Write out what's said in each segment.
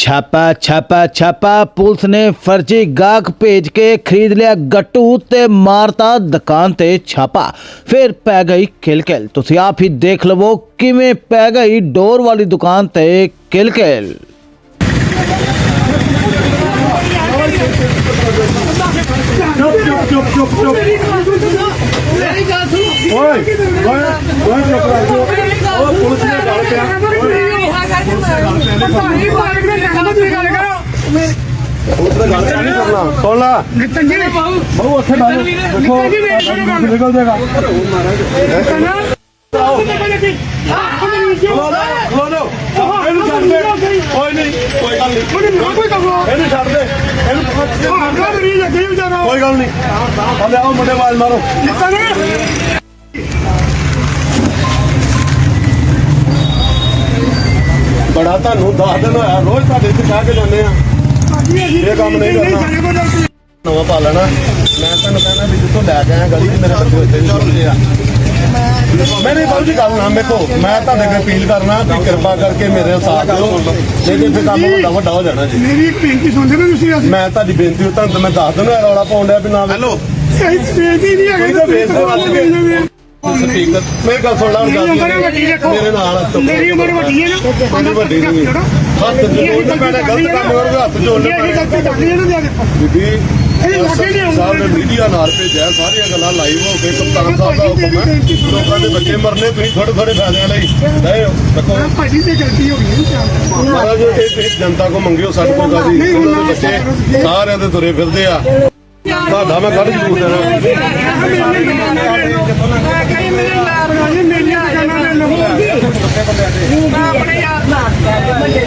ਛਾਪਾ ਛਾਪਾ ਛਾਪਾ ਪੁਲਿਸ ਨੇ ਫਰਜ਼ੀ ਗਾਹਕ ਭੇਜ ਕੇ ਖਰੀਦ ਲਿਆ ਗੱਟੂ ਤੇ ਮਾਰਤਾ ਦੁਕਾਨ ਤੇ ਛਾਪਾ ਫਿਰ ਪੈ ਗਈ ਕਿਲਕਿਲ ਤੁਸੀਂ ਆਪ ਹੀ ਦੇਖ ਲਵੋ ਕਿਵੇਂ ਪੈ ਗਈ ਡੋਰ ਵਾਲੀ ਦੁਕਾਨ ਤੇ ਕਿਲਕਿਲ ਚੁੱਪ ਚੁੱਪ ਚੁੱਪ ਚੁੱਪ ਚੁੱਪ ਮੇਰੀ ਗੱਲ ਸੁਣੋ ਓਏ ਓਏ ਓਏ ਚੁੱਪ ਕਰ ਜੋ ਉਹ ਪੁਲਿਸ ਨੇ ਗੱਲ ਪਿਆ ਪੁਲਿਸ ਨੇ ਗੱਲ ਪਿਆ ਨਹੀਂ ਕਰਨਾ ਸੁਣ ਲਾ। ਬਹੁ ਉੱਥੇ ਬਾਹਰ ਦੇਖੋ ਨਿਕਲ ਜਾਏਗਾ। ਕੋਈ ਨਹੀਂ ਕੋਈ ਗੱਲ ਨਹੀਂ। ਇਹਨੂੰ ਛੱਡ ਦੇ। ਇਹਨੂੰ ਕੋਈ ਗੱਲ ਨਹੀਂ। ਹਲੇ ਆਓ ਮੁੰਡੇ ਆਵਾਜ਼ ਮਾਰੋ। ਬੜਾ ਤੁਹਾਨੂੰ ਦਸ ਦਿਨ ਹੋਇਆ ਰੋਜ਼ ਤੁਹਾਡੇ ਇੱਥੇ ਕਹਿ ਕੇ ਜਾਂਦੇ ਆ। ਇਹ ਕੰਮ ਨਹੀਂ ਕਰਨਾ। ਨਵਾਂ ਪਾ ਲੈਣਾ। ਮੈਂ ਤੁਹਾਨੂੰ ਕਹਿੰਦਾ ਵੀ ਜਿੱਥੋਂ ਲੈ ਕੇ ਆਇਆ ਗਲੀ 'ਚ ਮੇਰੇ ਬੱਚੇ ਉੱਤੇ ਨਹੀਂ ਆ। ਮੇਰੇ ਬਾਬੂ ਜੀ ਗੱਲ ਨਾ ਮੇਕੋ ਮੈਂ ਤੁਹਾਡੇ ਅੱਗੇ ਅਪੀਲ ਕਰਨਾ ਵੀ ਕਿਰਪਾ ਕਰਕੇ ਮੇਰੇ ਸਾਥ ਦਿਓ। ਜੇ ਤੇ ਫਿਰ ਕੰਮ ਵੱਡਾ ਵੱਡਾ ਹੋ ਜਾਣਾ ਜੀ। ਮੇਰੀ ਬੇਨਤੀ ਸੁਣਦੇ ਨਾ ਤੁਸੀਂ ਅਸੀਂ ਮੈਂ ਤੁਹਾਡੀ ਬੇਨਤੀ ਤੁਹਾਨੂੰ ਮੈਂ ਦੱਸ ਦਿੰਦਾ ਰੌਲਾ ਪਾਉਣ ਡਿਆ ਵੀ ਨਾ ਹੈਲੋ ਸਹੀ ਬੇਨਤੀ ਨਹੀਂ ਹੈਗੀ। ਤਾਂ ਕੇ। ਸਪੀਕਰ ਮੇਰੀ ਗੱਲ ਸੁਣ ਲਾ ਹੁਣ ਮੇਰੀ ਉਮਰ ਵੱਡੀ ਗੱਲ ਦੇਖੋ। ਮੇਰੇ ਨਾਲ ਮੇਰੀ ਉਮਰ ਵੱਡੀ ਹੈ ਨਾ। ਮੇਰੀ ਵੱਡੀ ਨਹੀਂ। ਹੱਥ ਜੋੜਨੇ ਪੈਣਾ ਗਲਤ ਕੰਮ ਕਰੋਗੇ ਹੱਥ ਜੋੜਨੇ ਇਹ ਪੈਣੇ। ਗਲਤੀ ਕਰਨੀ ਹੈ ਨਾ ਦੇ ਦੇਖੋ। ਬੀਬੀ ਇਹ ਲੱਗੇ ਨਹੀਂ ਆਉਂਦੇ। ਸਾਹਿਬ ਨੇ ਮੀਡੀਆ ਨਾਲ ਭੇਜਿਆ ਸਾਰੀਆਂ ਗੱਲਾਂ ਲਾਈਵ ਹੋ ਕੇ ਕਪਤਾਨ ਸਾਹਿਬ ਦਾ ਹੁਕਮ ਹੈ ਲੋਕਾਂ ਦੇ ਬੱਚੇ ਮਰਨੇ ਤੁਸੀਂ ਥੋੜੇ ਥੋੜੇ ਫਾਇਦਿਆਂ ਲਈ ਨਹੀਂ ਦੇਖੋ। ਆਹ ਭਾਜੀ ਤੇ ਗਲਤੀ ਹੋ ਗਈ ਹੈ ਮਹਾਰਾਜ ਇਹ ਤੁਸੀਂ ਜਨਤਾ ਕੋ ਮੰਗਿਓ ਸਾਡੇ ਕੋਲ ਬੱਚੇ ਸਾਰਿਆਂ ਦੇ ਤੁਰੇ ਫਿਰਦੇ ਆ। ਤੁਹਾਡਾ ਮੈਂ ਕੱਢ ਜ਼ਰੂਰ ਦੇਣਾ। ਆਪਣੇ ਯਾਰ ਨਾਲ ਵੱਡੇ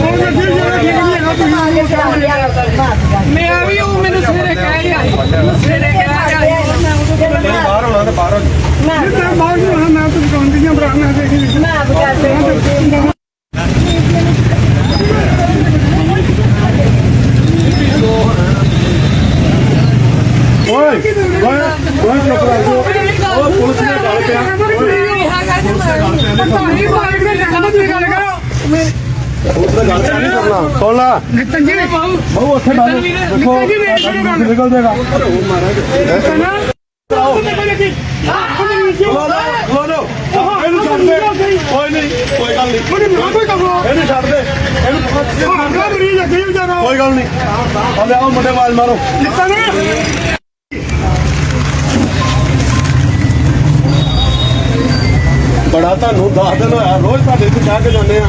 ਉਹ ਗੱਡੀ ਜਿਹੜਾ ਠੀਕ ਨਹੀਂ ਹੈਗਾ ਤੁਸੀਂ ਮੈਂ ਵੀ ਉਹ ਮੈਨੂੰ ਸਵੇਰੇ ਕਹਿ ਰਿਹਾ ਸੀ। ਸਵੇਰੇ ਕਹਿ ਰਿਹਾ ਸੀ। ਬਾਹਰ ਹੋਣਾ ਤੇ ਬਾਹਰ ਜਿੱਦਾਂ ਬਾਹਰ ਨੂੰ ਆਉਣਾ, ਮੈਂ ਤਾਂ ਦੁਕਾਨ ਦੀਆਂ ਬਰਾ ਮੈਂ ਦੇਖੀ ਓਏ ਓਏ ਓਏ ਚੁੱਪ ਕਰ ਜੋ ਉਹ ਪੁਲਿਸ ਨੇ ਗੱਲ ਪਿਆ ਪੁਲਿਸ ਨੇ ਗੱਲ ਪਿਆ ਨਹੀਂ ਕਰਨਾ ਸੁਣ ਲਾ। ਨਿਤਨ ਜੀ। ਬਹੁ ਉੱਥੇ ਬਾਹਰ ਦੇਖੋ ਨਿਕਲ ਜਾਏਗਾ। ਖਲੋ ਲਓ ਖਲੋ ਲਓ। ਇਹਨੂੰ ਛੱਡ ਦੇ। ਕੋਈ ਨਹੀਂ ਕੋਈ ਗੱਲ ਨਹੀਂ। ਇਹਨੂੰ ਛੱਡ ਦੇ। ਇਹਨੂੰ ਕੋਈ ਗੱਲ ਨਹੀਂ। ਹਲੇ ਆਓ ਮੁੰਡੇ ਆਵਾਜ਼ ਮਾਰੋ। ਬੜਾ ਤੁਹਾਨੂੰ ਦਸ ਦਿਨ ਹੋਇਆ ਰੋਜ਼ ਤੁਹਾਡੇ ਇੱਥੇ ਕਹਿ ਕੇ ਜਾਂਦੇ ਆ।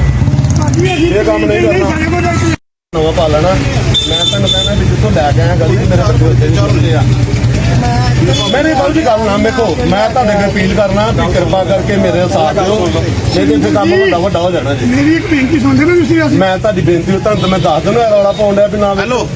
ਇਹ ਕੰਮ ਨਹੀਂ ਕਰਨਾ। ਨਵਾਂ ਪਾ ਲੈਣਾ। ਮੈਂ ਤੁਹਾਨੂੰ ਕਹਿੰਦਾ ਵੀ ਜਿੱਥੋਂ ਲੈ ਕੇ ਆਇਆ ਗਲੀ 'ਚ ਮੇਰੇ ਬੱਚੇ ਉੱਤੇ ਨਹੀਂ ਆ। ਮੇਰੇ ਬਾਬੂ ਜੀ ਗੱਲ ਨਾ ਮੇਕੋ ਮੈਂ ਤੁਹਾਡੇ ਅੱਗੇ ਅਪੀਲ ਕਰਨਾ ਵੀ ਕਿਰਪਾ ਕਰਕੇ ਮੇਰੇ ਸਾਥ ਦਿਓ। ਤੇ ਫਿਰ ਕੰਮ ਵੱਡਾ ਵੱਡਾ ਹੋ ਜਾਣਾ ਜੀ। ਮੇਰੀ ਇੱਕ ਬੇਨਤੀ ਸੁਣਦੇ ਨਾ ਤੁਸੀਂ ਮੈਂ ਤੁਹਾਡੀ ਬੇਨਤੀ ਤੁਹਾਨੂੰ ਮੈਂ ਦੱਸ ਦਿੰਦਾ ਰੌਲਾ ਪਾਉਣ ਡਿਆ ਵੀ ਨਾ ਹੈਲੋ।